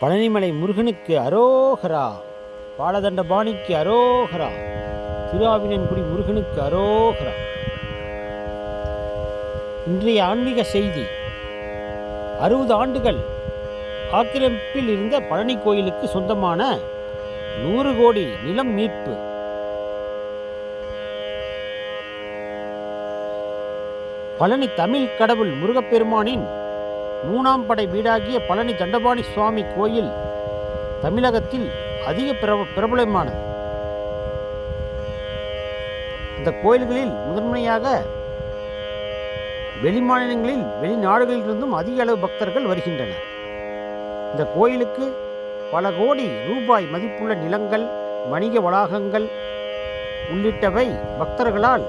பழனிமலை முருகனுக்கு அரோகரா பாலதண்டபாணிக்கு அரோகரா திருவாவினன்குடி முருகனுக்கு அரோகரா. இன்றைய ஆன்மீக செய்தி அறுபது ஆண்டுகள் ஆக்கிரமிப்பில் இருந்த பழனி கோயிலுக்கு சொந்தமான நூறு கோடி நிலம் மீட்பு. பழனி தமிழ் கடவுள் முருகப்பெருமானின் மூணாம் படை வீடாகிய பழனி தண்டபாணி சுவாமி கோயில் தமிழகத்தில் அதிக பிரப பிரபலமானது. இந்த கோயில்களில் முதன்மையாக வெளிமாநிலங்களில் வெளிநாடுகளிலிருந்தும் அதிக அளவு பக்தர்கள் வருகின்றனர். இந்த கோயிலுக்கு பல கோடி ரூபாய் மதிப்புள்ள நிலங்கள் வணிக வளாகங்கள் உள்ளிட்டவை பக்தர்களால்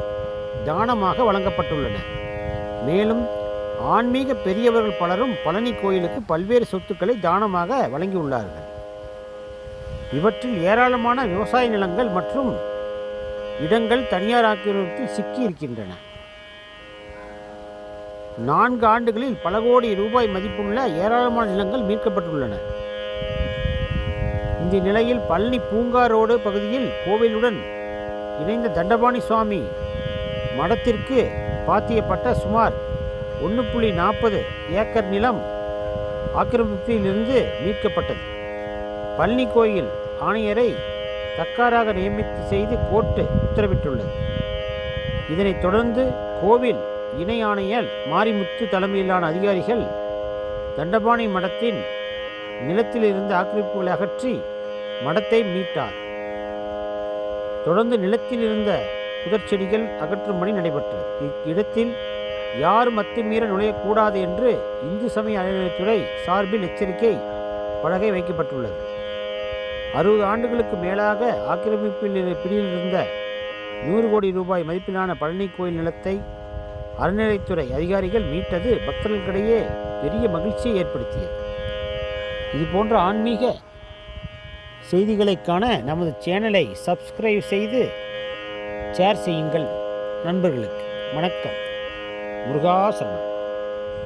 தானமாக வழங்கப்பட்டுள்ளன. மேலும் ஆன்மீக பெரியவர்கள் பலரும் பழனி கோயிலுக்கு பல்வேறு சொத்துக்களை தானமாக வழங்கியுள்ளார்கள். இவற்றில் ஏராளமான விவசாய நிலங்கள் மற்றும் இடங்கள் தனியார் ஆக்கிரமிப்பில் சிக்கி இருக்கின்றன நான்கு ஆண்டுகளில் பல கோடி ரூபாய் மதிப்புள்ள ஏராளமான நிலங்கள் மீட்கப்பட்டுள்ளன. இந்த நிலையில் பழனி பூங்கா ரோடு பகுதியில் கோவிலுடன் இணைந்த தண்டபாணி சுவாமி மடத்திற்கு பாத்தியப்பட்ட சுமார் ஒன்று புள்ளி நாற்பது ஏக்கர் நிலம் ஆக்கிரமிப்பிலிருந்து மீட்கப்பட்டது. பழனி கோயில் ஆணையரை தக்காராக நியமித்து செய்து கோர்ட்டு உத்தரவிட்டுள்ளது. இதனைத் தொடர்ந்து கோவில் இணை ஆணையர் மாரிமுத்து தலைமையிலான அதிகாரிகள் தண்டபாணி மடத்தின் நிலத்திலிருந்து ஆக்கிரமிப்புகளை அகற்றி மடத்தை மீட்டார். தொடர்ந்து நிலத்தில் இருந்த புதற்செடிகள் அகற்றும் பணி நடைபெற்றது இடத்தில் யாரும் அத்துமீற நுழையக்கூடாது என்று இந்து சமய அறநிலையத்துறை சார்பில் எச்சரிக்கை பலகை வைக்கப்பட்டுள்ளது. அறுபது ஆண்டுகளுக்கு மேலாக ஆக்கிரமிப்பில் பிடியில் இருந்த நூறு கோடி ரூபாய் மதிப்பிலான பழனி கோயில் நிலத்தை அறநிலைத்துறை அதிகாரிகள் மீட்டது பக்தர்களுக்கிடையே பெரிய மகிழ்ச்சியை ஏற்படுத்தியது. இது போன்ற ஆன்மீக செய்திகளைக்கான நமது சேனலை சப்ஸ்கிரைப் செய்து ஷேர் செய்யுங்கள் நண்பர்களுக்கு. வணக்கம். मुर्गासन